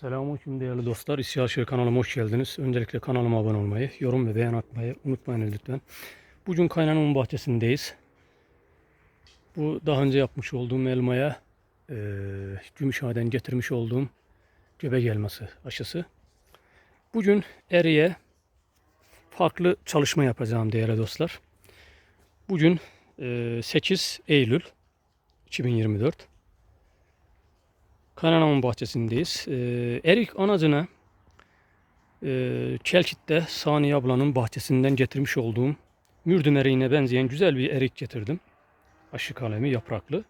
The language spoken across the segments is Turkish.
Selamünaleyküm değerli dostlar. Şehir kanalıma hoş geldiniz. Öncelikle kanalıma abone olmayı, yorum ve beğen atmayı unutmayın lütfen. Bugün kaynanamın bahçesindeyiz. Bu daha önce yapmış olduğum elmaya eee Gümüşhane'den getirmiş olduğum göbek elması aşısı. Bugün eriye farklı çalışma yapacağım değerli dostlar. Bugün eee, 8 Eylül 2024. Kaynanamın bahçesindeyiz. Ee, erik anacına e, Çelçit'te Saniye ablanın bahçesinden getirmiş olduğum mürdüm eriğine benzeyen güzel bir erik getirdim. Aşı kalemi yapraklı.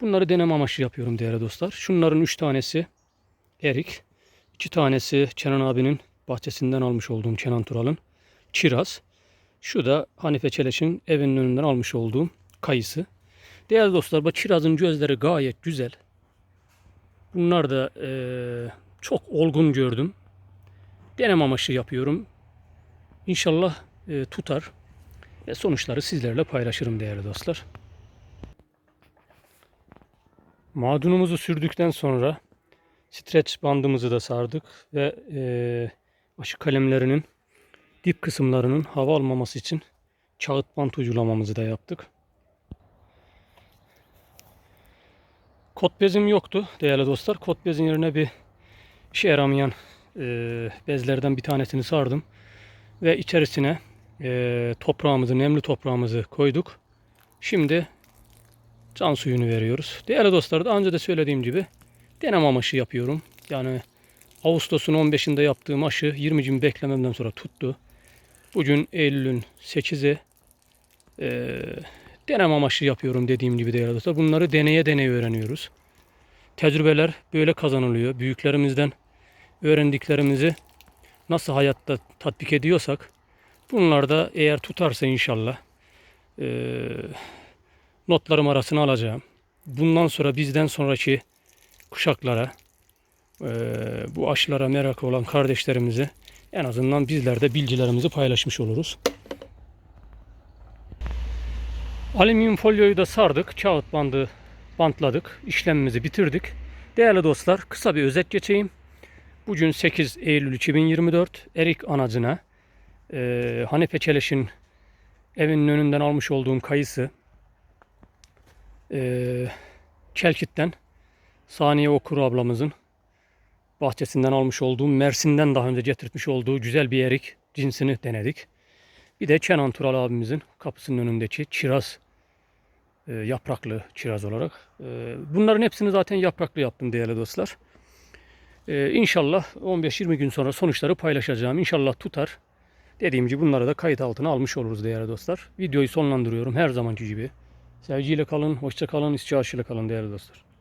Bunları deneme amaçlı yapıyorum değerli dostlar. Şunların üç tanesi erik. iki tanesi Kenan abinin bahçesinden almış olduğum Kenan Tural'ın kiraz. Şu da Hanife Çeleş'in evinin önünden almış olduğum kayısı. Değerli dostlar bu kirazın gözleri gayet güzel. Bunlar da eee, çok olgun gördüm. Deneme amaçlı yapıyorum. İnşallah eee, tutar ve sonuçları sizlerle paylaşırım değerli dostlar. Macunumuzu sürdükten sonra streç bandımızı da sardık ve eee aşı kalemlerinin dip kısımlarının hava almaması için kağıt bant uygulamamızı da yaptık. Kot bezim yoktu değerli dostlar. Kot bezin yerine bir işe yaramayan e, bezlerden bir tanesini sardım. Ve içerisine e, toprağımızı, nemli toprağımızı koyduk. Şimdi can suyunu veriyoruz. Değerli dostlar daha önce de söylediğim gibi deneme amaçlı yapıyorum. Yani Ağustos'un 15'inde yaptığım aşı 20 gün beklememden sonra tuttu. Bugün Eylül'ün 8'i e, deneme amaçlı yapıyorum dediğim gibi değerli dostlar. Bunları deneye deneye öğreniyoruz. Tecrübeler böyle kazanılıyor. Büyüklerimizden öğrendiklerimizi nasıl hayatta tatbik ediyorsak bunlar da eğer tutarsa inşallah eee, notlarım arasına alacağım. Bundan sonra bizden sonraki kuşaklara eee, bu aşılara merak olan kardeşlerimize en azından bizler de bilgilerimizi paylaşmış oluruz. Alüminyum folyoyu da sardık. Kağıt bandı bantladık. İşlemimizi bitirdik. Değerli dostlar kısa bir özet geçeyim. Bugün 8 Eylül 2024 Erik anacına e, Hanife Çeleş'in evinin önünden almış olduğum kayısı e, Çelkit'ten Saniye Okur ablamızın bahçesinden almış olduğum Mersin'den daha önce getirtmiş olduğu güzel bir erik cinsini denedik. Bir de Kenan Tural abimizin kapısının önündeki çiraz e, yapraklı çiraz olarak. E, bunların hepsini zaten yapraklı yaptım değerli dostlar. E, inşallah 15-20 gün sonra sonuçları paylaşacağım. İnşallah tutar. Dediğim gibi bunları da kayıt altına almış oluruz değerli dostlar. Videoyu sonlandırıyorum her zamanki gibi. Sevgiyle kalın, hoşça kalın, istişaşıyla kalın değerli dostlar.